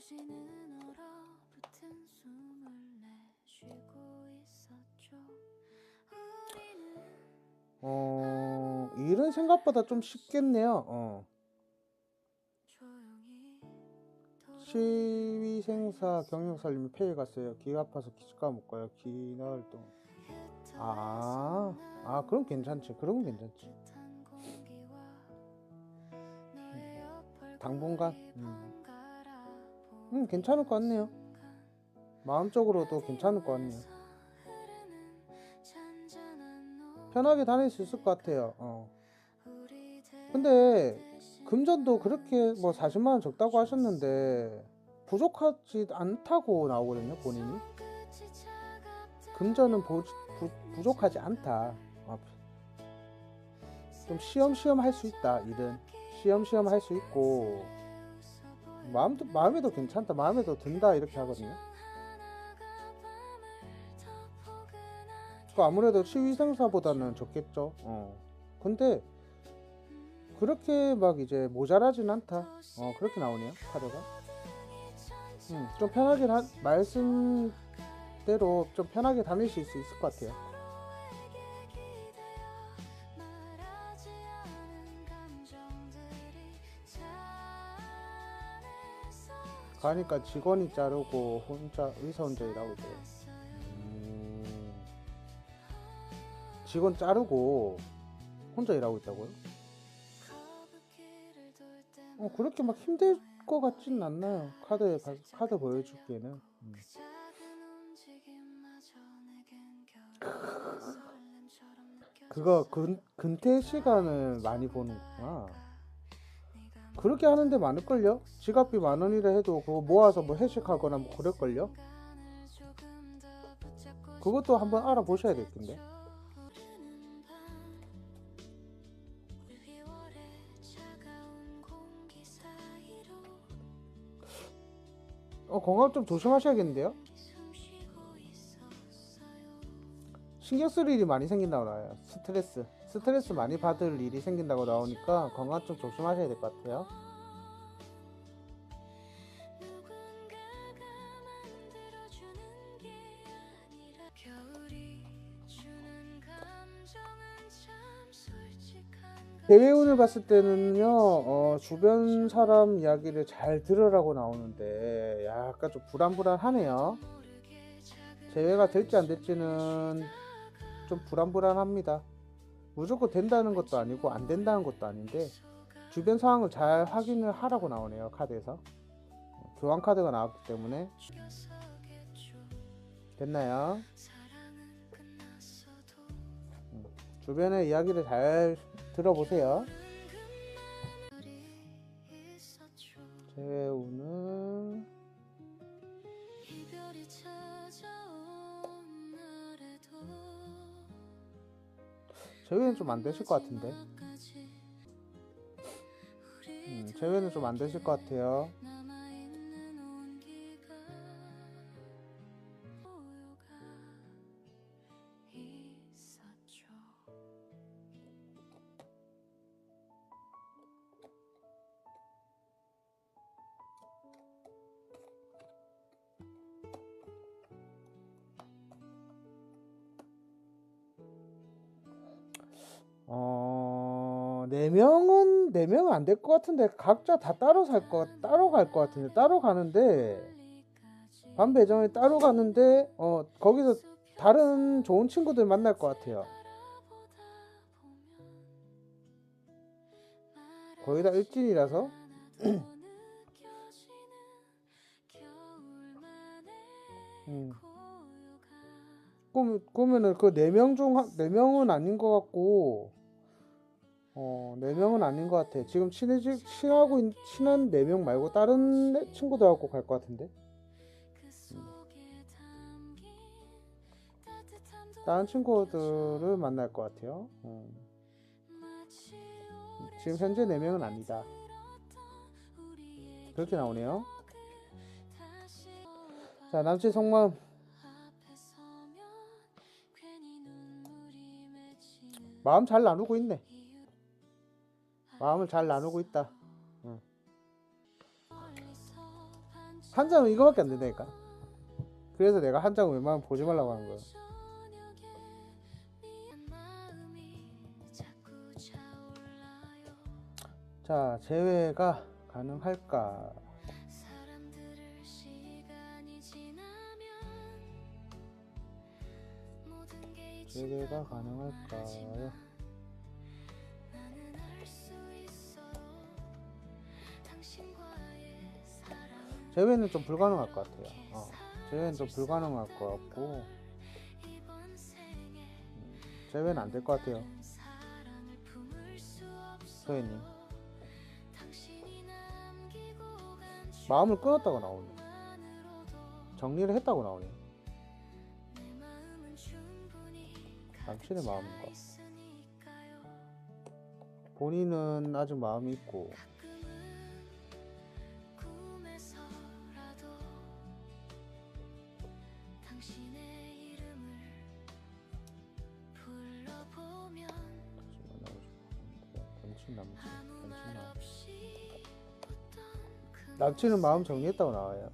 도시는 얼어붙은 숨을 내쉬고 있었죠. 어, 일은 생각보다 좀 쉽겠네요. 어. 시위 생사 경영 살림이 폐에 갔어요. 기가 아파서 기침가 못 가요. 기나흘동. 아, 아 그럼 괜찮지. 그러면 괜찮지. 당분간. 음. 음, 괜찮을 것 같네요. 마음적으로도 괜찮을 것 같네요. 편하게 다닐 수 있을 것 같아요. 어. 근데 금전도 그렇게 뭐 40만 원 적다고 하셨는데 부족하지 않다고 나오거든요, 본인이. 금전은 부, 부, 부족하지 않다. 어, 좀 쉬엄쉬엄 할수 있다, 일은. 쉬엄쉬엄 할수 있고, 마음도, 마음에도 괜찮다, 마음에도 든다, 이렇게 하거든요. 그 아무래도 시위생사보다는 적겠죠. 어. 근데, 그렇게 막 이제 모자라진 않다. 어, 그렇게 나오네요, 카드가. 음, 좀 편하게, 하, 말씀대로 좀 편하게 다닐 수 있, 있을 것 같아요. 가니까 직원이 자르고 혼자 의사 혼자 일하고 있대요. 음, 직원 자르고 혼자 일하고 있다고요? 어 그렇게 막 힘들 것 같지는 않나요? 카드 봐- 카드 보여줄게는. 음. 그거 근 근태 시간을 많이 보는구나. 그렇게 하는데 많을걸요? 지갑비 만 원이라 해도 그거 모아서 뭐 회식하거나 뭐 그럴걸요? 그것도 한번 알아보셔야 될 텐데. 흐르는 밤 12월의 차가운 공기 사이로 어 건강 좀 조심하셔야겠는데요? 신경 쓸 일이 많이 생긴다고 나와요. 스트레스. 스트레스 많이 받을 일이 생긴다고 나오니까 건강 좀 조심하셔야 될 것 같아요. 누군가가 만들어주는 게 아니라 겨울이 주는 감정은 참 솔직한 대회 운을 봤을 때는요, 어, 주변 사람 이야기를 잘 들으라고 나오는데, 약간 좀 불안불안하네요. 대회가 될지 안 될지는 좀 불안불안합니다. 무조건 된다는 것도 아니고, 안 된다는 것도 아닌데, 주변 상황을 잘 확인을 하라고 나오네요, 카드에서. 교환 카드가 나왔기 때문에. 됐나요? 끝났어도 주변의 이야기를 잘 들어보세요. 우리 제외는 좀 안 되실 것 같은데. 음, 제외는 좀 안 되실 것 같아요. 네 명은 네 명은 안 될 것 같은데 각자 다 따로 살 거 따로 갈 것 같은데 따로 가는데 반 배정에 따로 가는데 어 거기서 다른 좋은 친구들 만날 것 같아요. 거의 다 일진이라서 음. 그러면 그러면은 그 네 명중네 명은 아닌 것 같고 어네 명은 아닌 것 같아. 지금 친해지 친하고 있- 친한 네명 말고 다른 애- 친구들하고 갈 것 같은데. 다른 친구들을 만날 것 같아요. 어. 지금 현재 네 명은 아니다. 그렇게 나오네요. 자 남친 속마음 마음 잘 나누고 있네. 마음을 잘 나누고 있다. 한 장은 이거밖에 안 된다니까. 그래서 내가 한 장은 웬만하면 보지 말라고 하는 거야. 자, 제외가 가능할까? 제외가 가능할까요? 제외는 좀 불가능할 것 같아요. 어, 제외는 좀 불가능할 것 같고 생에 제외는 안 될 것 같아요. 소혜님 마음을 끊었다고 나오네. 정리를 했다고 나오네. 남친의 마음인가? 본인은 아직 마음이 있고 당신의 이름을 불러보면 다시 만나고 싶었는데 남친 남친 아무 남친 말 마음. 없이 웃던 그 남친은 마음 정리했다고 나와요.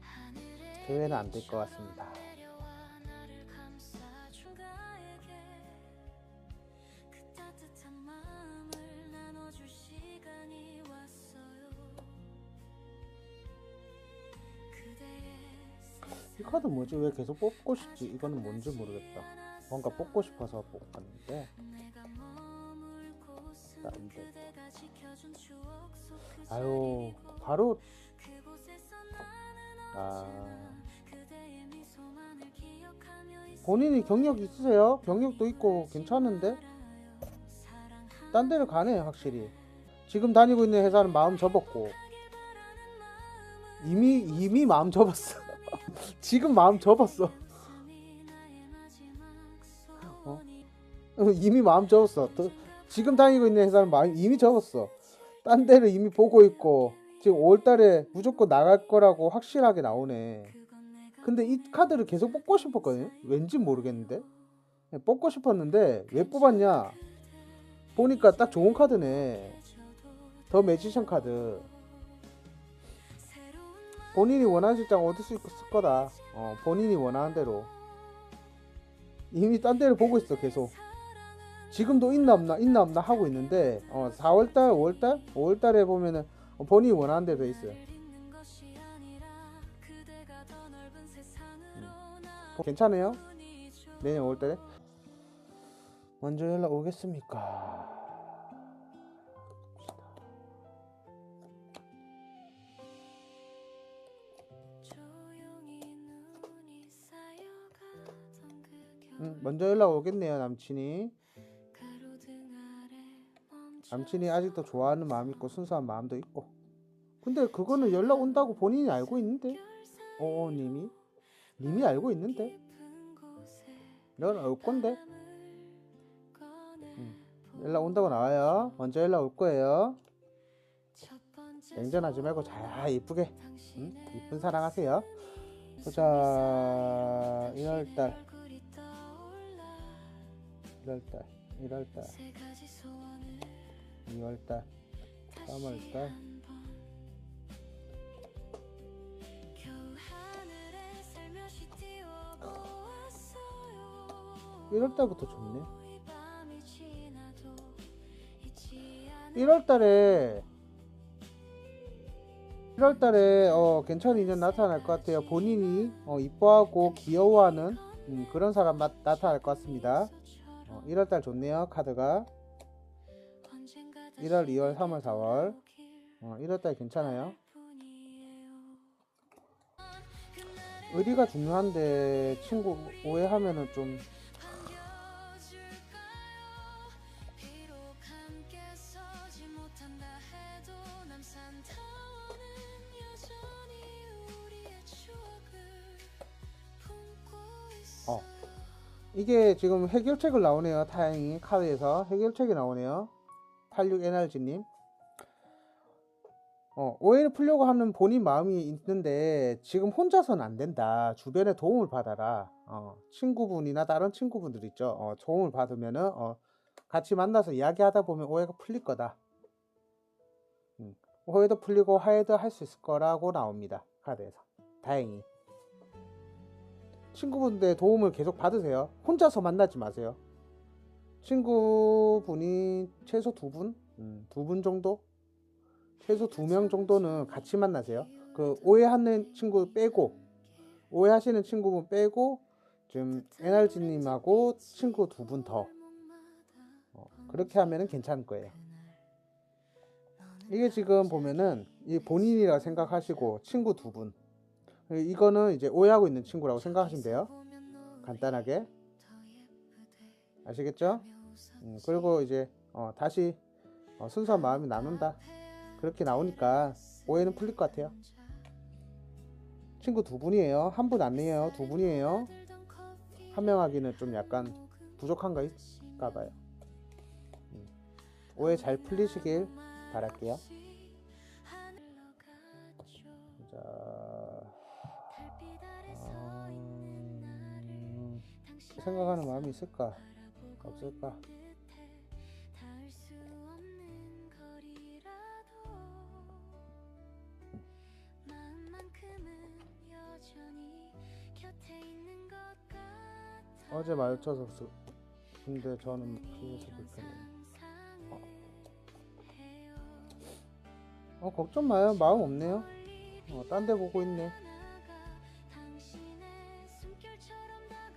하늘의 제외는 안 될 것 같습니다. 카드 뭐지? 왜 계속 뽑고 싶지? 이거는 뭔지 모르겠다. 뭔가 뽑고 싶어서 뽑았는데 추억 속그 아유 바로 아 본인이 경력이 있으세요? 경력도 있고 괜찮은데 딴 데를 가네 확실히. 지금 다니고 있는 회사는 마음 접었고 이미 이미 마음 접었어. 지금 마음 접었어. 어? 어, 이미 마음 접었어. 또 지금 다니고 있는 회사는 마음 이미 접었어. 딴 데를 이미 보고 있고 지금 5월달에 무조건 나갈 거라고 확실하게 나오네. 근데 이 카드를 계속 뽑고 싶었거든요. 왠지 모르겠는데 네, 뽑고 싶었는데 왜 뽑았냐? 보니까 딱 좋은 카드네. 더 매지션 카드. 본인이 원하는 직장 얻을 수 있을 거다. 어, 본인이 원하는 대로. 이미 딴 데를 보고 있어, 계속. 지금도 있나 없나, 있나 없나 하고 있는데, 어, 4월달, 5월달? 5월달에 보면은 어, 본인이 원하는 대로 돼 있어요. 어, 괜찮아요? 내년 5월달에? 먼저 연락 오겠습니까? 그 응, 먼저 연락 오겠네요, 남친이. 남친이 아직도 좋아하는 마음 있고 순수한 마음도 있고. 근데 그거는 연락 온다고 본인이 알고 있는데? 어, 님이? 님이 알고 있는데? 연락 올 건데? 응. 연락 온다고 나와요. 먼저 연락 올 거예요. 냉전하지 말고 잘 이쁘게 응? 당신의 이쁜 사랑하세요. 보자. 1월달, 얼굴이 떠올라 1월달, 1월달, 세 가지 소원을 2월달, 다시 3월달, 한번 겨우 하늘에 살며시 띄워보았어요 1월달부터 좋네. 이 밤이 지나도 잊지 않을 1월달에 1월달에 어, 괜찮은 인연 나타날 것 같아요. 본인이 어, 이뻐하고 귀여워하는 음, 그런 사람 나, 나타날 것 같습니다. 어, 1월달 좋네요. 카드가 언젠가 1월, 2월, 3월, 4월 오길 어, 1월달 괜찮아요. 의리가 중요한데 친구 오해하면은 좀 어. 이게 지금 해결책을 나오네요. 다행히 카드에서 해결책이 나오네요. 86 NRG님. 어, 오해를 풀려고 하는 본인 마음이 있는데 지금 혼자서는 안 된다. 주변에 도움을 받아라. 어, 친구분이나 다른 친구분들 있죠. 어, 도움을 받으면은 어, 같이 만나서 이야기하다 보면 오해가 풀릴 거다. 음, 오해도 풀리고 화해도 할 수 있을 거라고 나옵니다. 카드에서. 다행히. 친구분들의 도움을 계속 받으세요. 혼자서 만나지 마세요. 친구분이 최소 두 분? 음, 두분 정도? 최소 두 명 정도는 같이 만나세요. 그 오해하는 친구 빼고, 오해하시는 친구분 빼고, 지금 NRG님하고 친구 두 분 더. 어, 그렇게 하면은 괜찮을 거예요. 이게 지금 보면은 이 본인이라 생각하시고 친구 두 분. 이거는 이제 오해하고 있는 친구라고 생각하시면 돼요. 간단하게 아시겠죠? 음, 그리고 이제 어, 다시 어, 순수한 마음이 나눈다. 그렇게 나오니까 오해는 풀릴 것 같아요. 친구 두 분이에요. 한 분 아니에요. 두 분이에요. 한 명 하기는 좀 약간 부족한가 봐요. 음, 오해 잘 풀리시길 바랄게요. 자, 생각하는 마음이 있을까? 없을까? 어제 마주쳐서 수- 근데 저는 그래서 불편해요. 상상해요 어 걱정 마요. 마음 없네요. 어, 딴 데 보고 있네.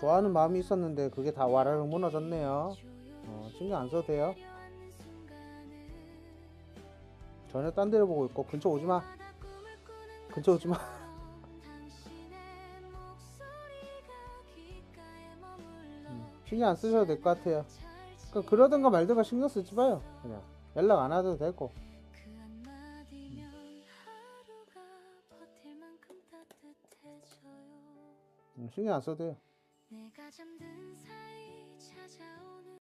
좋아하는 마음이 있었는데 그게 다 와라락 무너졌네요. 어, 신경 안 써도 돼요. 전혀 딴 데를 보고 있고 근처 오지 마. 바다 꿈을 꾸는 근처 오지 마. 당신의 목소리가 귓가에 머물러 음, 신경 안 쓰셔도 될 것 같아요. 그 그러든가 말든가 신경 쓰지 마요. 그냥 연락 안 와도 되고. 음, 신경 안 써도 돼요. 내가 잠든